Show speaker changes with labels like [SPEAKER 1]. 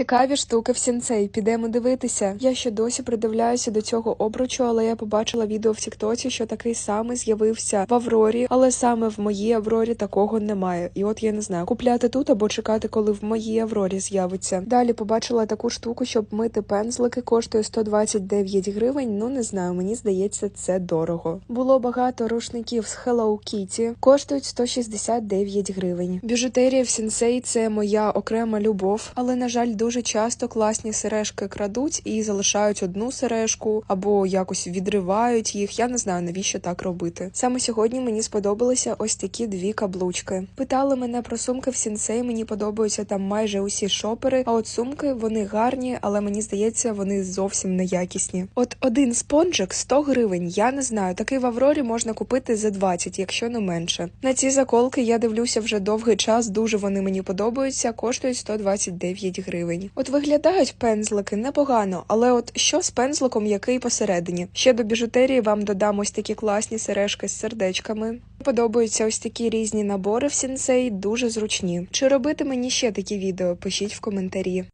[SPEAKER 1] Цікаві штуки в сінцей, підемо дивитися. Я ще досі придивляюся до цього обручу, але я побачила відео в Тіктоці, що такий самий з'явився в Аврорі, але саме в моїй Аврорі такого немає. І от я не знаю, купляти тут або чекати, коли в моїй Аврорі з'явиться. Далі побачила таку штуку, щоб мити пензлики, коштує 129 гривень. Ну не знаю, мені здається, це дорого. Було багато рушників з Hello Kitty, коштують 169 гривень. Біжутерія в сінсей це моя окрема любов, але на жаль, дуже часто класні сережки крадуть і залишають одну сережку або якось відривають їх. Я не знаю навіщо так робити. Саме сьогодні мені сподобалися ось такі дві каблучки. Питали мене про сумки в сінсей. Мені подобаються там майже усі шопери. А от сумки вони гарні, але мені здається, вони зовсім неякісні. От один спонжик 100 гривень. Я не знаю. Такий в Аврорі можна купити за 20, якщо не менше. На ці заколки я дивлюся вже довгий час. Дуже вони мені подобаються. Коштують 129 гривень. От виглядають пензлики непогано, але от що з пензликом, який посередині? Ще до біжутерії вам додам ось такі класні сережки з сердечками. Подобаються ось такі різні набори в сінсей, дуже зручні. Чи робити мені ще такі відео? Пишіть в коментарі.